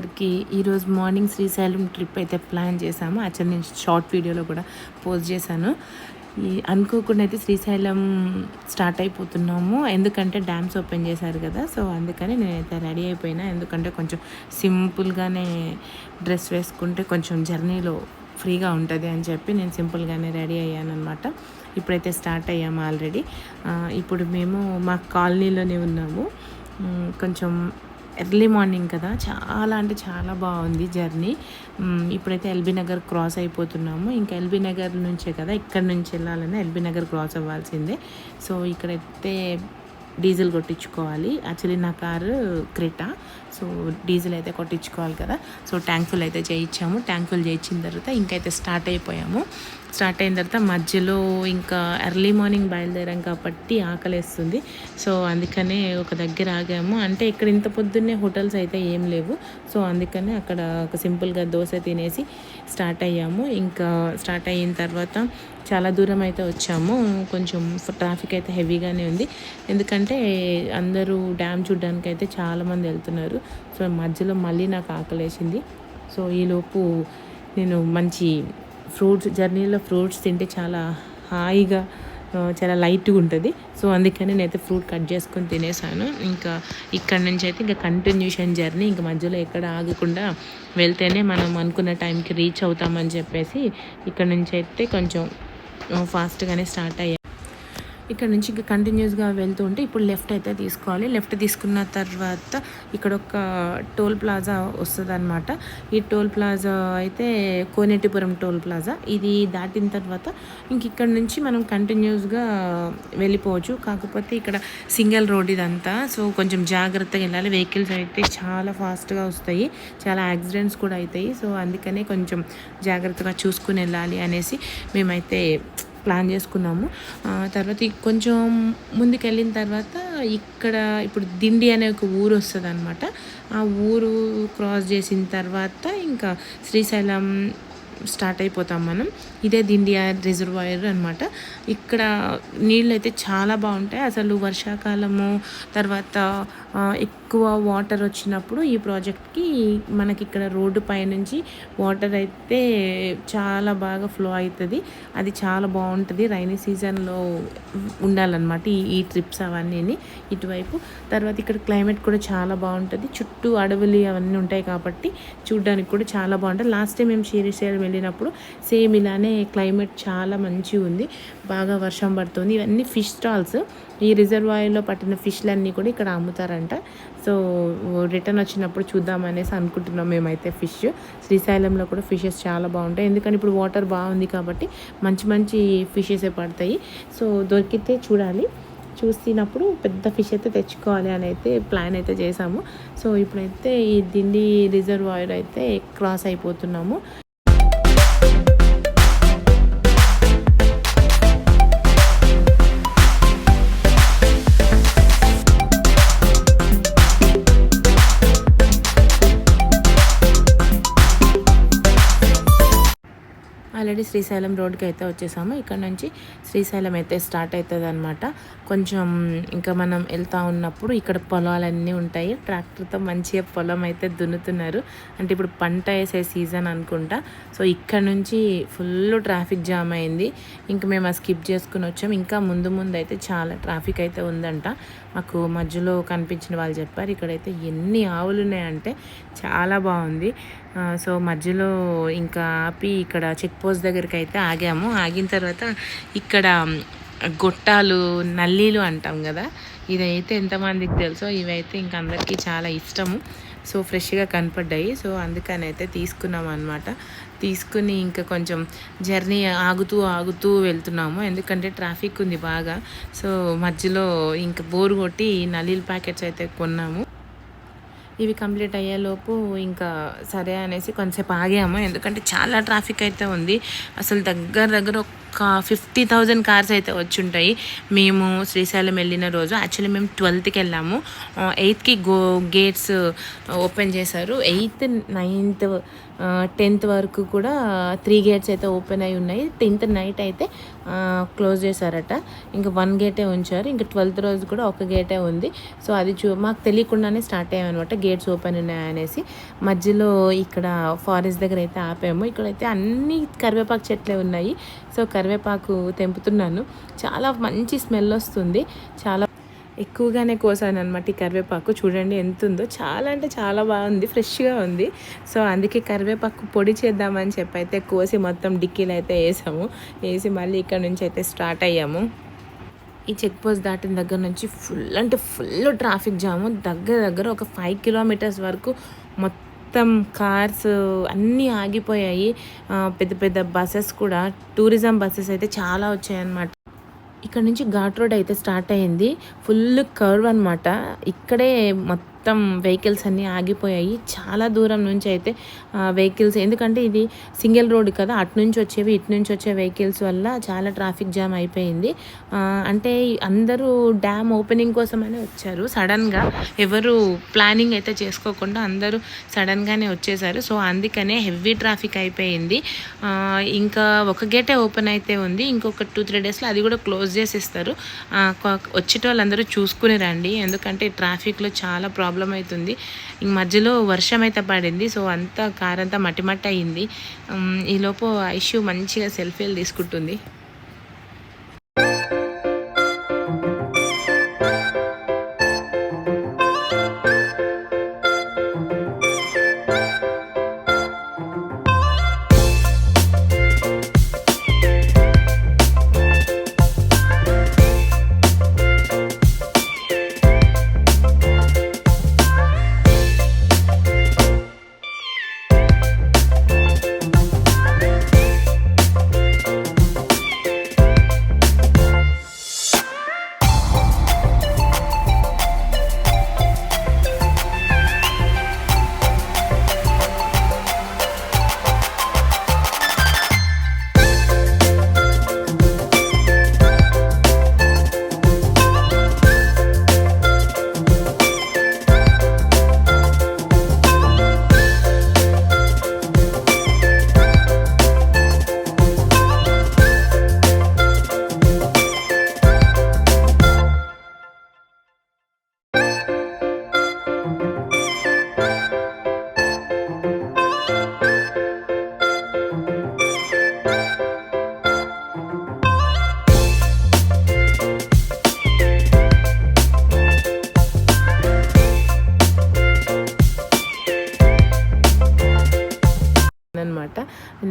గారికి ఈరోజు morning Srisailam trip అయితే ప్లాన్ చేశాము. యాక్చువల్ నేను షార్ట్ వీడియోలో కూడా పోస్ట్ చేశాను. ఈ అనుకోకుండా అయితే శ్రీశైలం స్టార్ట్ అయిపోతున్నాము. ఎందుకంటే డ్యామ్స్ ఓపెన్ చేశారు కదా సో అందుకని నేనైతే రెడీ అయిపోయినా. ఎందుకంటే కొంచెం సింపుల్గానే డ్రెస్ వేసుకుంటే కొంచెం జర్నీలో ఫ్రీగా ఉంటుంది అని చెప్పి నేను సింపుల్గానే రెడీ అయ్యాను అనమాట ఇప్పుడైతే స్టార్ట్ అయ్యాము ఆల్రెడీ. ఇప్పుడు మేము మా కాలనీలోనే ఉన్నాము. కొంచెం ఎర్లీ మార్నింగ్ కదా. చాలా అంటే చాలా బాగుంది జర్నీ. ఇప్పుడైతే ఎల్బీ నగర్ క్రాస్ అయిపోతున్నాము. ఇంకా ఎల్బీ నగర్ నుంచే కదా ఇక్కడ నుంచి వెళ్ళాలని ఎల్బీ నగర్ క్రాస్ అవ్వాల్సిందే. సో ఇక్కడైతే డీజిల్ కొట్టించుకోవాలి. యాక్చువల్లీ నా కారు క్రిటా. సో డీజిల్ అయితే కొట్టించుకోవాలి కదా. సో ట్యాంక్ ఫుల్ అయితే చేయించాము. ట్యాంక్ ఫుల్ చేయించిన తర్వాత ఇంకైతే స్టార్ట్ అయిపోయాము. స్టార్ట్ అయిన తర్వాత మధ్యలో ఇంకా ఎర్లీ మార్నింగ్ బయలుదేరాం కాబట్టి ఆకలేస్తుంది. సో అందుకనే ఒక దగ్గర ఆగాము. అంటే ఇక్కడ ఇంత పొద్దున్నే హోటల్స్ అయితే ఏం లేవు. సో అందుకనే అక్కడ ఒక సింపుల్గా దోశ తినేసి స్టార్ట్ అయ్యాము. ఇంకా స్టార్ట్ అయిన తర్వాత చాలా దూరం అయితే వచ్చాము. కొంచెం ట్రాఫిక్ అయితే హెవీగానే ఉంది. ఎందుకంటే అందరూ డ్యామ్ చూడడానికి అయితే చాలామంది వెళ్తున్నారు. సో మధ్యలో మళ్ళీ నాకు ఆకలేసింది. సో ఈలోపు నేను మంచి ఫ్రూట్స్ జర్నీలో ఫ్రూట్స్ తింటే చాలా హాయిగా చాలా లైట్గా ఉంటుంది. సో అందుకని నేనైతే ఫ్రూట్ కట్ చేసుకొని తినేసాను. ఇంకా ఇక్కడ నుంచి అయితే ఇంకా కంటిన్యూషన్ జర్నీ ఇంకా మధ్యలో ఎక్కడ ఆగకుండా వెళ్తేనే మనం అనుకున్న టైంకి రీచ్ అవుతామని చెప్పేసి ఇక్కడ నుంచి అయితే కొంచెం ఫాస్ట్గానే స్టార్ట్ అయ్యాను ఇక్కడ నుంచి ఇంకా కంటిన్యూస్గా వెళ్తూ ఉంటే ఇప్పుడు లెఫ్ట్ అయితే తీసుకోవాలి. లెఫ్ట్ తీసుకున్న తర్వాత ఇక్కడ ఒక టోల్ ప్లాజా వస్తుంది అనమాట ఈ టోల్ ప్లాజా అయితే కోనేటిపురం టోల్ ప్లాజా ఇది దాటిన తర్వాత ఇంక ఇక్కడ నుంచి మనం కంటిన్యూస్గా వెళ్ళిపోవచ్చు. కాకపోతే ఇక్కడ సింగిల్ రోడ్ ఇదంతా. సో కొంచెం జాగ్రత్తగా వెళ్ళాలి. వెహికల్స్ అయితే చాలా ఫాస్ట్గా వస్తాయి. చాలా యాక్సిడెంట్స్ కూడా అవుతాయి సో అందుకనే కొంచెం జాగ్రత్తగా చూసుకుని వెళ్ళాలి అనేసి మేమైతే ప్లాన్ చేసుకున్నాము. తర్వాత కొంచెం ముందుకు వెళ్ళిన తర్వాత ఇక్కడ ఇప్పుడు దిండి అనే ఒక ఊరు వస్తుంది అనమాట ఆ ఊరు క్రాస్ చేసిన తర్వాత ఇంకా శ్రీశైలం స్టార్ట్ అయిపోతాం మనం. ఇదే దిండియా రిజర్వాయర్ అనమాట ఇక్కడ నీళ్ళు అయితే చాలా బాగుంటాయి. అసలు వర్షాకాలము తర్వాత ఎక్కువ వాటర్ వచ్చినప్పుడు ఈ ప్రాజెక్ట్కి మనకి ఇక్కడ రోడ్డు పైనుంచి వాటర్ అయితే చాలా బాగా ఫ్లో అవుతుంది అది చాలా బాగుంటుంది. రైనీ సీజన్లో ఉండాలన్నమాట ఈ ఈ ట్రిప్స్ అవన్నీ ఇటువైపు. తర్వాత ఇక్కడ క్లైమేట్ కూడా చాలా బాగుంటుంది. చుట్టూ అడవులు అవన్నీ ఉంటాయి కాబట్టి చూడడానికి కూడా చాలా బాగుంటుంది. లాస్ట్ టైం మేము శ్రీశైలం వెళ్ళినప్పుడు సేమ్ ఇలానే క్లైమేట్ చాలా మంచిగా ఉంది బాగా వర్షం పడుతుంది. ఇవన్నీ ఫిష్ స్టాల్స్. ఈ రిజర్వాయర్లో పట్టిన ఫిష్లన్నీ కూడా ఇక్కడ అమ్ముతారంట. సో రిటర్న్ వచ్చినప్పుడు చూద్దామనేసి అనుకుంటున్నాం మేమైతే ఫిష్. శ్రీశైలంలో కూడా ఫిషెస్ చాలా బాగుంటాయి. ఎందుకంటే ఇప్పుడు వాటర్ బాగుంది కాబట్టి మంచి మంచి ఫిషెసే పడతాయి. సో దొరికితే చూడాలి. చూసినప్పుడు పెద్ద ఫిష్ అయితే తెచ్చుకోవాలి అని అయితే ప్లాన్ అయితే చేసాము సో ఇప్పుడైతే ఈ దిండి రిజర్వాయర్ అయితే క్రాస్ అయిపోతున్నాము. ఆల్రెడీ శ్రీశైలం రోడ్కి అయితే వచ్చేసాము. ఇక్కడ నుంచి శ్రీశైలం అయితే స్టార్ట్ అవుతుంది అనమాట కొంచెం ఇంకా మనం వెళ్తా ఉన్నప్పుడు ఇక్కడ పొలాలన్నీ ఉంటాయి. ట్రాక్టర్తో మంచిగా పొలం అయితే దున్నుతున్నారు. అంటే ఇప్పుడు పంట వేసే సీజన్ అనుకుంటా. సో ఇక్కడ నుంచి ఫుల్ ట్రాఫిక్ జామ్ అయింది. ఇంకా మేము ఆ స్కిప్ చేసుకుని వచ్చాం. ఇంకా ముందు ముందు అయితే చాలా ట్రాఫిక్ అయితే ఉందంట. మాకు మధ్యలో కనిపించిన వాళ్ళు చెప్పారు ఇక్కడైతే ఎన్ని ఆవులు ఉన్నాయంటే చాలా బాగుంది. సో మధ్యలో ఇంకా ఆపి ఇక్కడ చెక్ పోస్ట్ దగ్గరికి అయితే ఆగాము. ఆగిన తర్వాత ఇక్కడ ఇక్కడ గొట్టాలు నల్లీలు అంటాం కదా. ఇదైతే ఎంతమందికి తెలుసో ఇవైతే ఇంక అందరికీ చాలా ఇష్టము. సో ఫ్రెష్గా కనపడ్డాయి. సో అందుకని అయితే తీసుకున్నాం అనమాట తీసుకుని ఇంకా కొంచెం జర్నీ ఆగుతూ ఆగుతూ వెళ్తున్నాము. ఎందుకంటే ట్రాఫిక్ ఉంది బాగా. సో మధ్యలో ఇంకా బోర్ కొట్టి నలీల్ ప్యాకెట్స్ అయితే కొన్నాము. ఇవి కంప్లీట్ అయ్యేలోపు ఇంకా సరే అనేసి కొంతసేపు ఆగాము. ఎందుకంటే చాలా ట్రాఫిక్ అయితే ఉంది. అసలు దగ్గర దగ్గర ఒక ఫిఫ్టీ థౌజండ్ కార్స్ అయితే వచ్చి ఉంటాయి మేము శ్రీశైలం వెళ్ళిన రోజు యాక్చువల్లీ మేము ట్వెల్త్కి వెళ్ళాము. ఎయిత్కి గో గేట్స్ ఓపెన్ చేశారు. ఎయిత్ నైన్త్ టెన్త్ వరకు కూడా త్రీ గేట్స్ అయితే ఓపెన్ అయి ఉన్నాయి. టెన్త్ నైట్ అయితే క్లోజ్ చేశారట. ఇంకా వన్ గేటే ఉంచారు. ఇంకా ట్వెల్త్ రోజు కూడా ఒక గేటే ఉంది. సో అది చూ మాకు తెలియకుండానే స్టార్ట్ అయ్యామన్నమాట. గేట్స్ ఓపెన్ ఉన్నాయనేసి మధ్యలో ఇక్కడ ఫారెస్ట్ దగ్గర అయితే ఆపాము. ఇక్కడైతే అన్ని కరివేపాకు చెట్లే ఉన్నాయి. సో కరివేపాకు తెంపుతున్నాను. చాలా మంచి స్మెల్ వస్తుంది. చాలా ఎక్కువగానే కోసాను అనమాట ఈ కరివేపాకు. చూడండి ఎంత ఉందో చాలా అంటే చాలా బాగుంది. ఫ్రెష్గా ఉంది. సో అందుకే కరివేపాకు పొడి చేద్దామని చెప్పి అయితే కోసి మొత్తం డిక్కీలు అయితే వేసాము. వేసి మళ్ళీ ఇక్కడ నుంచి అయితే స్టార్ట్ అయ్యాము. ఈ చెక్ పోస్ట్ దాటిన దగ్గర నుంచి ఫుల్ అంటే ఫుల్ ట్రాఫిక్ జాము. దగ్గర దగ్గర ఒక ఫైవ్ కిలోమీటర్స్ వరకు మొత్తం కార్స్ అన్నీ ఆగిపోయాయి. పెద్ద పెద్ద బస్సెస్ కూడా టూరిజం బస్సెస్ అయితే చాలా వచ్చాయన్నమాట. ఇక్కడ నుంచి ఘాట్ రోడ్ అయితే స్టార్ట్ అయింది. ఫుల్ కర్వ్ అనమాట ఇక్కడే మొత్తం మొత్తం వెహికల్స్ అన్నీ ఆగిపోయాయి. చాలా దూరం నుంచి అయితే వెహికల్స్ ఎందుకంటే ఇది సింగిల్ రోడ్ కదా అటు నుంచి వచ్చేవి ఇటు నుంచి వచ్చే వెహికల్స్ వల్ల చాలా ట్రాఫిక్ జామ్ అయిపోయింది. అంటే అందరూ డ్యామ్ ఓపెనింగ్ కోసమనే వచ్చారు. సడన్గా ఎవరు ప్లానింగ్ అయితే చేసుకోకుండా అందరూ సడన్గానే వచ్చేసారు. సో అందుకనే హెవీ ట్రాఫిక్ అయిపోయింది. ఇంకా ఒక గేటే ఓపెన్ అయితే ఉంది. ఇంకొక టూ త్రీ డేస్లో అది కూడా క్లోజ్ చేసేస్తారు. వచ్చేటోళ్ళందరూ చూసుకుని రండి. ఎందుకంటే ట్రాఫిక్లో చాలా ప్రాబ్లం అవుతుంది. ఇంక మధ్యలో వర్షం అయితే పడింది. సో అంతా కారంతా అంతా మట్టి మట్టి అయింది. ఈలోపు ఇష్యూ మంచిగా సెల్ఫీలు తీసుకుంటుంది.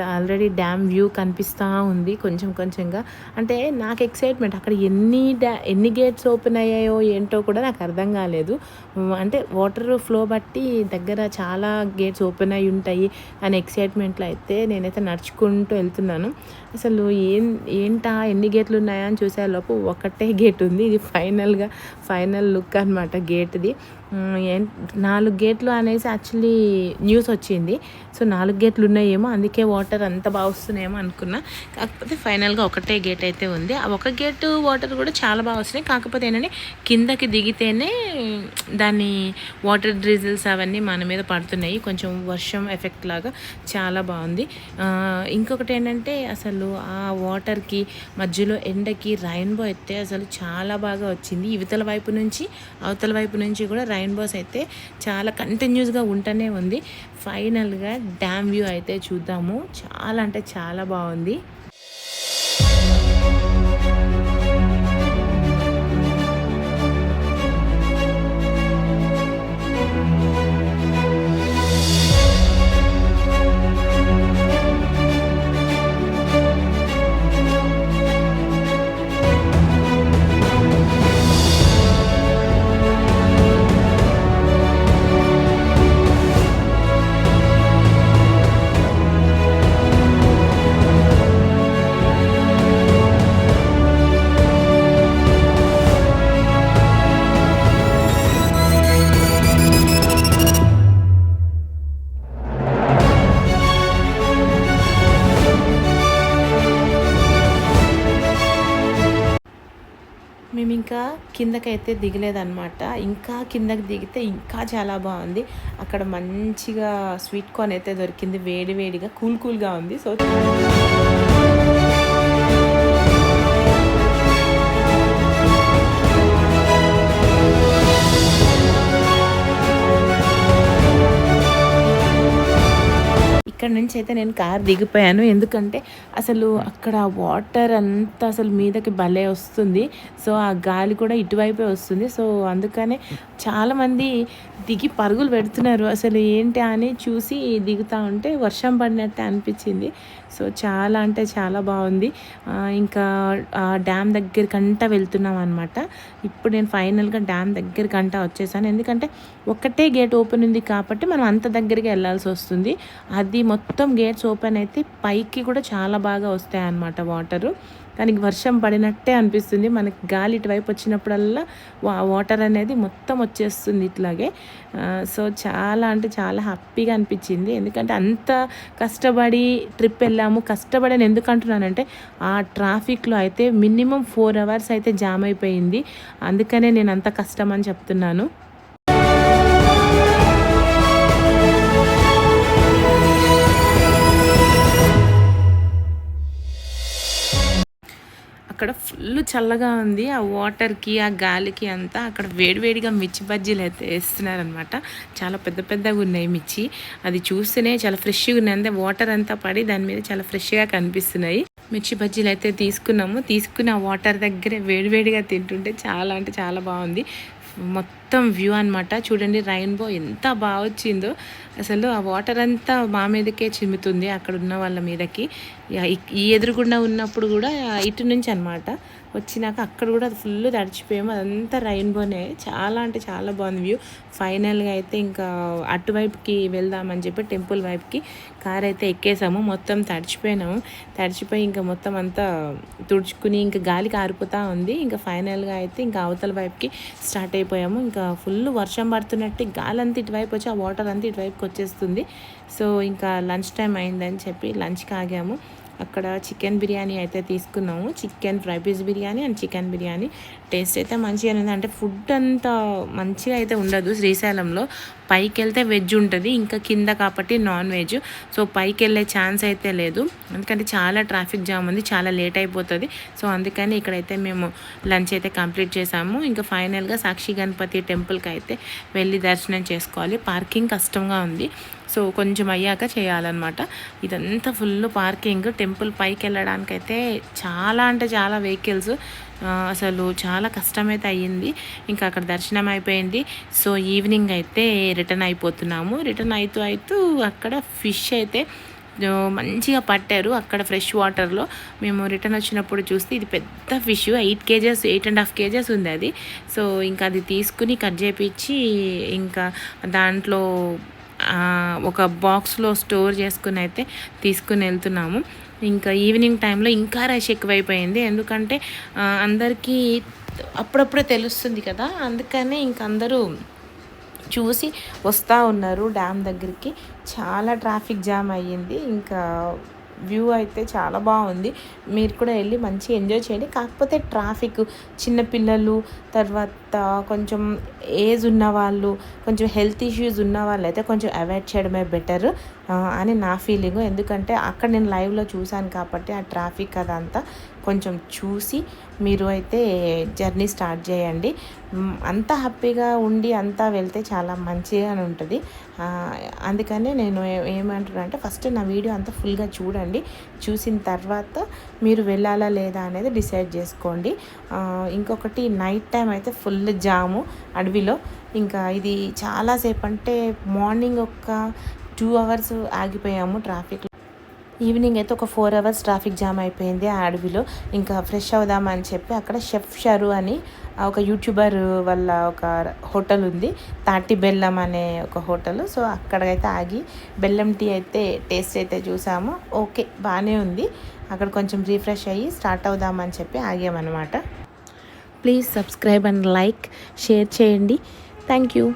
ఆల్రెడీ డ్యామ్ వ్యూ కనిపిస్తూ ఉంది కొంచెం కొంచెంగా. అంటే నాకు ఎక్సైట్మెంట్ అక్కడ ఎన్ని డ్యా ఎన్ని గేట్స్ ఓపెన్ అయ్యాయో ఏంటో కూడా నాకు అర్థం కాలేదు. అంటే వాటర్ ఫ్లో బట్టి దగ్గర చాలా గేట్స్ ఓపెన్ అయి ఉంటాయి అనే ఎక్సైట్మెంట్లో అయితే నేనైతే నడుచుకుంటూ వెళ్తున్నాను. అసలు ఏం ఏంటా ఎన్ని గేట్లు ఉన్నాయా అని చూసే లోపు ఒకటే గేట్ ఉంది. ఇది ఫైనల్గా ఫైనల్ లుక్ అనమాట గేట్ది నాలుగు గేట్లు అనేసి యాక్చువల్లీ న్యూస్ వచ్చింది. సో నాలుగు గేట్లు ఉన్నాయేమో అందుకే వాటర్ అంత బాగా వస్తున్నాయేమో అనుకున్నా. కాకపోతే ఫైనల్గా ఒకటే గేట్ అయితే ఉంది. ఆ ఒక గేటు వాటర్ కూడా చాలా బాగా వస్తున్నాయి. కాకపోతే ఏంటంటే కిందకి దిగితేనే దాని వాటర్ డ్రిజిల్స్ అవన్నీ మన మీద పడుతున్నాయి. కొంచెం వర్షం ఎఫెక్ట్ లాగా చాలా బాగుంది. ఇంకొకటి ఏంటంటే అసలు ఆ వాటర్కి మధ్యలో ఎండకి రైన్బో అయితే అసలు చాలా బాగా వచ్చింది. ఇవతల వైపు నుంచి అవతల వైపు నుంచి కూడా రెయిన్బోస్ అయితే చాలా కంటిన్యూస్గా ఉంటూనే ఉంది. ఫైనల్గా డ్యామ్ వ్యూ అయితే చూద్దాము. చాలా అంటే చాలా బాగుంది. ఇంకా కిందకైతే దిగలేదన్నమాట. ఇంకా కిందకి దిగితే ఇంకా చాలా బాగుంది. అక్కడ మంచిగా స్వీట్ కార్న్ అయితే దొరికింది. వేడి వేడిగా కూల్ కూల్గా ఉంది. సో నుంచి అయితే నేను కార్ దిగిపోయాను. ఎందుకంటే అసలు అక్కడ వాటర్ అంతా అసలు మీదకి భలే వస్తుంది. సో ఆ గాలి కూడా ఇటువైపే వస్తుంది. సో అందుకనే చాలామంది దిగి పరుగులు పెడుతున్నారు. అసలు ఏంటి అని చూసి దిగుతూ ఉంటే వర్షం పడినట్టే అనిపించింది. సో చాలా అంటే చాలా బాగుంది. ఇంకా ఆ డ్యామ్ దగ్గరికంటా వెళ్తున్నాం అనమాట ఇప్పుడు నేను ఫైనల్గా డ్యామ్ దగ్గరికంటా వచ్చేసాను. ఎందుకంటే ఒక్కటే గేట్ ఓపెన్ ఉంది కాబట్టి మనం అంత దగ్గరికి వెళ్ళాల్సి వస్తుంది. అది మొత్తం గేట్స్ ఓపెన్ అయితే పైకి కూడా చాలా బాగా వస్తాయి అన్నమాట వాటరు. కానీ వర్షం పడినట్టే అనిపిస్తుంది. మనకి గాలి ఇటువైపు వచ్చినప్పుడల్లా వా వాటర్ అనేది మొత్తం వచ్చేస్తుంది ఇట్లాగే. సో చాలా అంటే చాలా హ్యాపీగా అనిపించింది. ఎందుకంటే అంత కష్టపడి ట్రిప్ వెళ్ళాము. కష్టపడి నేను ఎందుకు అంటున్నానంటే ఆ ట్రాఫిక్లో అయితే మినిమం ఫోర్ అవర్స్ అయితే జామ్ అయిపోయింది. అందుకనే నేను అంత కష్టం అని చెప్తున్నాను. అక్కడ ఫుల్ చల్లగా ఉంది. ఆ వాటర్కి ఆ గాలికి అంతా అక్కడ వేడివేడిగా మిర్చి బజ్జీలు అయితే వేస్తున్నారనమాట చాలా పెద్ద పెద్దగా ఉన్నాయి మిర్చి. అది చూస్తేనే చాలా ఫ్రెష్గా ఉన్నాయి. అంటే వాటర్ అంతా పడి దాని మీద చాలా ఫ్రెష్గా కనిపిస్తున్నాయి. మిర్చి బజ్జీలు అయితే తీసుకున్నాము. తీసుకుని ఆ వాటర్ దగ్గరే వేడివేడిగా తింటుంటే చాలా అంటే చాలా బాగుంది. మొత్తం వ్యూ అనమాట చూడండి రైన్బో ఎంత బాగా వచ్చిందో. అసలు ఆ వాటర్ అంతా మా మీదకే చిమ్ముతుంది అక్కడ ఉన్న వాళ్ళ మీదకి. ఈ- ఈ ఎదురుగుండా ఉన్నప్పుడు కూడా ఇటు నుంచి అన్నమాట. వచ్చినాక అక్కడ కూడా అది ఫుల్ తడిచిపోయాము. అదంతా రెయిన్బోనే చాలా అంటే చాలా బాగుంది వ్యూ ఫైనల్గా అయితే ఇంకా అటువైపుకి వెళ్దామని చెప్పి టెంపుల్ వైపుకి కార్ అయితే ఎక్కేసాము. మొత్తం తడిచిపోయినాము. తడిచిపోయి ఇంకా మొత్తం అంతా తుడుచుకుని ఇంకా గాలి కారిపోతూ ఉంది. ఇంకా ఫైనల్గా అయితే ఇంకా అవతల వైపుకి స్టార్ట్ అయిపోయాము. ఇంకా ఫుల్ వర్షం పడుతున్నట్టు గాలి అంతా ఇటువైపు వచ్చి ఆ వాటర్ అంతా ఇటువైపుకి వచ్చేస్తుంది. సో ఇంకా లంచ్ టైం అయిందని చెప్పి లంచ్కి ఆగాము. అక్కడ చికెన్ బిర్యానీ అయితే తీసుకున్నాము. Chicken fry piece biryani and chicken biryani. Taste అయితే మంచిగా ఉంది. అంటే ఫుడ్ అంతా మంచిగా అయితే ఉండదు శ్రీశైలంలో. పైకి వెళ్తే వెజ్ ఉంటుంది ఇంకా కింద కాబట్టి నాన్ వెజ్. సో పైకి వెళ్ళే ఛాన్స్ అయితే లేదు. ఎందుకంటే చాలా ట్రాఫిక్ జామ్ ఉంది చాలా లేట్ అయిపోతుంది. సో అందుకని ఇక్కడైతే మేము లంచ్ అయితే కంప్లీట్ చేసాము. ఇంకా ఫైనల్గా సాక్షి గణపతి టెంపుల్కి అయితే వెళ్ళి దర్శనం చేసుకోవాలి. పార్కింగ్ కష్టంగా ఉంది. సో కొంచెం అయ్యాక చేయాలన్నమాట. ఇదంతా ఫుల్ పార్కింగ్. టెంపుల్ పైకి వెళ్ళడానికి అయితే చాలా అంటే చాలా వెహికల్స్. అసలు చాలా కష్టమైతే అయ్యింది. ఇంకా అక్కడ దర్శనం అయిపోయింది. సో ఈవినింగ్ అయితే రిటర్న్ అయిపోతున్నాము. రిటర్న్ అవుతూ అవుతూ అక్కడ ఫిష్ అయితే మంచిగా పట్టారు అక్కడ ఫ్రెష్ వాటర్లో. మేము రిటర్న్ వచ్చినప్పుడు చూస్తే ఇది పెద్ద fish eight kgs eight and half kgs ఉంది అది. సో ఇంకా అది తీసుకుని కట్ చేపించి ఇంకా దాంట్లో ఒక బాక్స్లో స్టోర్ చేసుకుని అయితే తీసుకుని వెళ్తున్నాము. ఇంకా ఈవినింగ్ టైంలో ఇంకా రష్ ఎక్కువైపోయింది. ఎందుకంటే అందరికీ అప్పుడప్పుడే తెలుస్తుంది కదా. అందుకనే ఇంక అందరూ చూసి వస్తూ ఉన్నారు డ్యామ్ దగ్గరికి. చాలా ట్రాఫిక్ జామ్ అయ్యింది. ఇంకా వ్యూ అయితే చాలా బాగుంది. మీరు కూడా వెళ్ళి మంచి ఎంజాయ్ చేయండి. కాకపోతే ట్రాఫిక్ చిన్నపిల్లలు తర్వాత కొంచెం ఏజ్ ఉన్న వాళ్ళు కొంచెం హెల్త్ ఇష్యూస్ ఉన్న వాళ్ళు అయితే కొంచెం అవాయిడ్ చేయడమే బెటర్ అని నా ఫీలింగ్. ఎందుకంటే అక్కడ నేను లైవ్లో చూశాను కాబట్టి ఆ ట్రాఫిక్ అదంతా కొంచెం చూసి మీరు అయితే జర్నీ స్టార్ట్ చేయండి. అంత హ్యాపీగా ఉండి అంతా వెళ్తే చాలా మంచిగా ఉంటుంది. అందుకనే నేను ఏ- ఏమంటున్నా అంటే ఫస్ట్ నా వీడియో అంతా ఫుల్గా చూడండి. చూసిన తర్వాత మీరు వెళ్ళాలా లేదా అనేది డిసైడ్ చేసుకోండి. ఇంకొకటి నైట్ టైం అయితే ఫుల్ జాము అడవిలో. ఇంకా ఇది చాలాసేపు అంటే మార్నింగ్ ఒక టూ అవర్స్ ఆగిపోయాము ట్రాఫిక్ ఈవినింగ్ అయితే ఒక ఫోర్ అవర్స్ ట్రాఫిక్ జామ్ అయిపోయింది ఆ అడవిలో. ఇంకా ఫ్రెష్ అవుదామని చెప్పి అక్కడ షెఫ్ షరు అని ఒక యూట్యూబర్ వల్ల ఒక హోటల్ ఉంది. తాటి బెల్లం అనే ఒక హోటల్. సో అక్కడైతే ఆగి బెల్లం టీ అయితే టేస్ట్ అయితే చూసాము. ఓకే బాగానే ఉంది. అక్కడ కొంచెం రీఫ్రెష్ అయ్యి స్టార్ట్ అవుదామని చెప్పి ఆగామన్నమాట. Please subscribe and like share చేయండి. Thank you.